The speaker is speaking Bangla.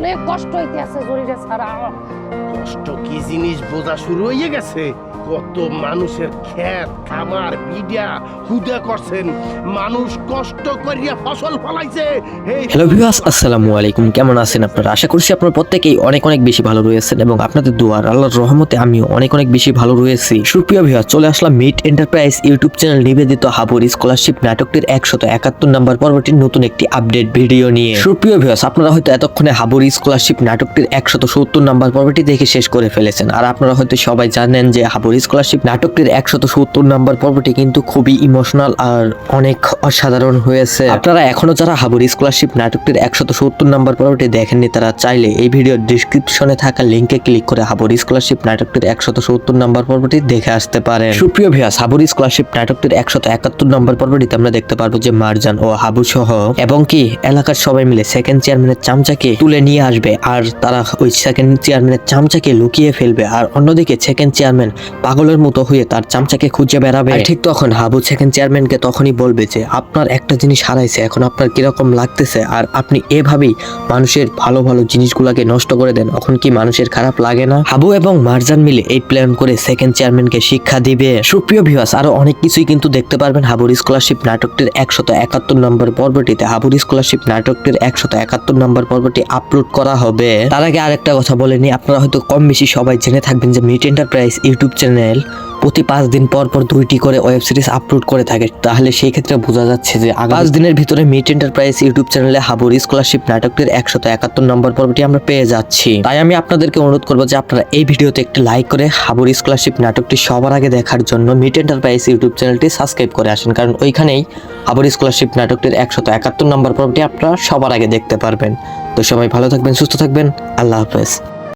অনেক কষ্ট হইতে আছে জরিরে ছাড়া। কষ্ট, কি জিনিস বোঝা শুরু হয়ে গেছে? কত মানুষের ক্ষেত খামার বিডা হুদা করছেন। মানুষ কষ্ট করিয়া ফসল ফলাইছে। হ্যালো ভিউয়ার্স আসসালামু আলাইকুম। কেমন আছেন আপনারা? আশা করছি আপনারা প্রত্যেকেই অনেক অনেক বেশি ভালো রয়েছেন এবং আপনাদের দোয়ার আল্লাহর রহমতে আমিও অনেক অনেক বেশি ভালো রয়েছি। সুপ্রিয় ভিউয়ার চলে আসলাম মিট এন্টারপ্রাইজ ইউটিউব চ্যানেল নিবেদিত হাবুর স্কলারশিপ নাটকটির একশত একাত্তর নম্বর পর্বটির নতুন একটি আপডেট ভিডিও নিয়ে। সুপ্রিয় ভিউয়ার্স আপনারা হয়তো এতক্ষণে হাবুর স্কলারশিপ নাটকটির একশত সত্তর নম্বর পর্বটি দেখে করে ফেলেছেন। আর আপনারা হয়তো সবাই জানেন যে হাবুর স্কলারশিপ নাটকটির একশত সত্তর নম্বর পর্বটি কিন্তু খুবই ইমোশনাল আর অনেক অসাধারণ হয়েছে। আপনারা এখনও যারা হাবুর স্কলারশিপ নাটকটির একশত সত্তর নম্বর পর্বটি দেখেননি, তারা চাইলে এই ভিডিওর ডিসক্রিপশনে থাকা লিঙ্কে ক্লিক করে হাবুর স্কলারশিপ নাটকটির একশত সত্তর নম্বর পর্বটি দেখে আসতে পারেন। সুপ্রিয় ভিয়াস হাবুর স্কলারশিপ নাটকটির একশত একাত্তর নম্বর পর্বটিতে আমরা দেখতে পারব যে মারজান ও হাবু সহ এবং কি এলাকার সবাই মিলে সেকেন্ড চেয়ারম্যানের চামচাকে তুলে নিয়ে আসবে। আর তারা ওই সেকেন্ড চেয়ারম্যানের চামচাকে লুকিয়ে ফেলবে আর অন্যদিকে সেকেন্ড চেয়ারম্যান পাগলের মতো হয়ে তার চামচাকে খুঁজে বেড়াবে। ঠিক তখন হাবু সেকেন্ড চেয়ারম্যানকে তখনই বলবে যে, আপনার একটা জিনিস হারাইছে, এখন আপনার কীরকম লাগতেছে? আর আপনি এভাবেই মানুষের ভালো ভালো জিনিসগুলোকে নষ্ট করে দেন, এখন কি মানুষের খারাপ লাগে না? হাবু এবং মারজান মিলে এই প্ল্যান করে সেকেন্ড চেয়ারম্যানকে শিক্ষা দিবে। সুপ্রিয় ভিউয়ার্স আরও অনেক কিছুই কিন্তু দেখতে পারবেন হাবুর স্কলারশিপ নাটকটির একশত একাত্তর নম্বর পর্বটিতে। হাবুর স্কলারশিপ নাটকটির একশত একাত্তর নম্বর পর্বটি আপলোড করা হবে। তার আগে আরেকটা কথা বলেনি আপনারা হয়তো কম বেশি সবাই জেনে থাকবেন যে মিট এন্টারপ্রাইজ ইউটিউব চ্যানেল প্রতি পাঁচ দিন পর পর দুইটি করে ওয়েব সিরিজ আপলোড করে থাকে। তাহলে সেই ক্ষেত্রে বোঝা যাচ্ছে যে পাঁচ দিনের ভিতরে মিট এন্টারপ্রাইজ ইউটিউব চ্যানেলে হাবুর স্কলারশিপ নাটকটির একশত একাত্তর নম্বর পর্বটি আমরা পেয়ে যাচ্ছি। তাই আমি আপনাদেরকে অনুরোধ করব যে আপনারা এই ভিডিওতে একটি লাইক করে হাবুর স্কলারশিপ নাটকটি সবার আগে দেখার জন্য মিট এন্টারপ্রাইজ ইউটিউব চ্যানেলটি সাবস্ক্রাইব করে আসেন। কারণ ওইখানেই হাবুর স্কলারশিপ নাটকটির একশত একাত্তর নম্বর পর্বটি আপনারা সবার আগে দেখতে পারবেন। তো সবাই ভালো থাকবেন, সুস্থ থাকবেন। আল্লাহ হাফেজ।